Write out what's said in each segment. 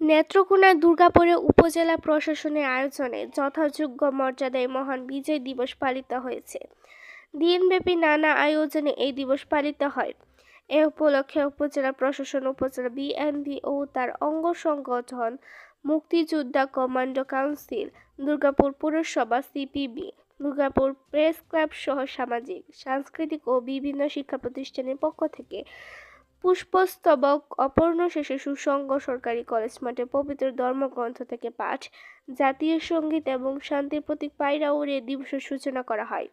নেত্রকোনার দুর্গাপুরে উপজেলা প্রশাসনের আয়োজনে যথাযোগ্য মর্যাদায় মহান বিজয় দিবস পালিত হয়েছে। দিনব্যাপী নানা আয়োজনে এই দিবস পালিত হয়। এ উপলক্ষে উপজেলা প্রশাসন, উপজেলা বিএনপি ও তার অঙ্গ সংগঠন, মুক্তিযোদ্ধা কমান্ডো কাউন্সিল, দুর্গাপুর পুরসভা সিপিবি, দুর্গাপুর প্রেস ক্লাব সহ সামাজিক, সাংস্কৃতিক ও বিভিন্ন শিক্ষা প্রতিষ্ঠানের পক্ষ থেকে পুষ্পস্তবক, অপর্ণ শেষে সুসংগ সরকারি কলেজ মাঠে পবিত্র ধর্মগ্রন্থ থেকে পাঠ, জাতীয় সংগীত এবং শান্তির প্রতীক পায়রা উড়িয়ে দিবসের সূচনা করা হয়।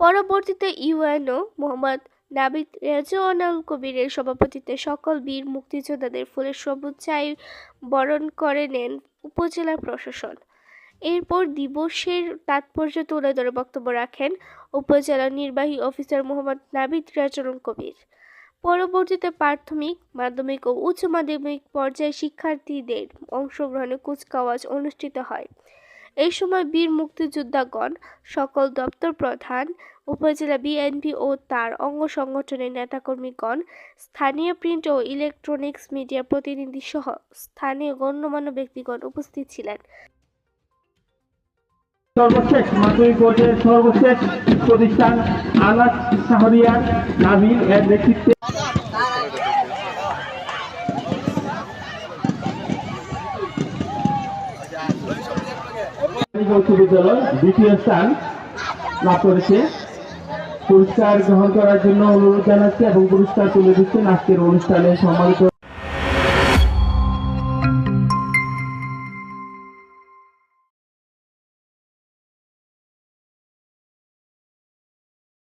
পরবর্তীতে ইউএনও মোহাম্মদ নাবিদ রেজওয়ানুল কবিরের সভাপতিত্বে সকল বীর মুক্তিযোদ্ধাদের ফুলের সবুজ চাই বরণ করে নেন উপজেলা প্রশাসন। এরপর দিবসের তাৎপর্য তুলে ধরে বক্তব্য রাখেন উপজেলা নির্বাহী অফিসার মোহাম্মদ নাবিদ রেজওয়ানুল কবির। পরবর্তীতে প্রাথমিক, মাধ্যমিক ও উচ্চ মাধ্যমিক পর্যায়ে শিক্ষার্থীদের অংশগ্রহণে কুচকাওয়াজ অনুষ্ঠিত হয়। এই সময় বীর মুক্তিযোদ্ধাগণ, সকল দপ্তর প্রধান, উপজেলা বিএনপি ও তার অঙ্গ সংগঠনের নেতাকর্মীগণ, স্থানীয় প্রিন্ট ও ইলেকট্রনিক্স মিডিয়া প্রতিনিধি সহ স্থানীয় গণ্যমান্য ব্যক্তিগণ উপস্থিত ছিলেন। সর্বশেষ মাধ্যমিক পর্যায়ের সর্বশেষ প্রতিষ্ঠান আনাস শাহরিয়ার নাবিল এর নেতৃত্বে বালিকা দ্বিতীয় স্থান লাভ করেছে। পুরস্কার গ্রহণ করার জন্য অনুরোধ জানাচ্ছি এবং পুরস্কার তুলে দিচ্ছেন আজকের অনুষ্ঠানে সম্মানিত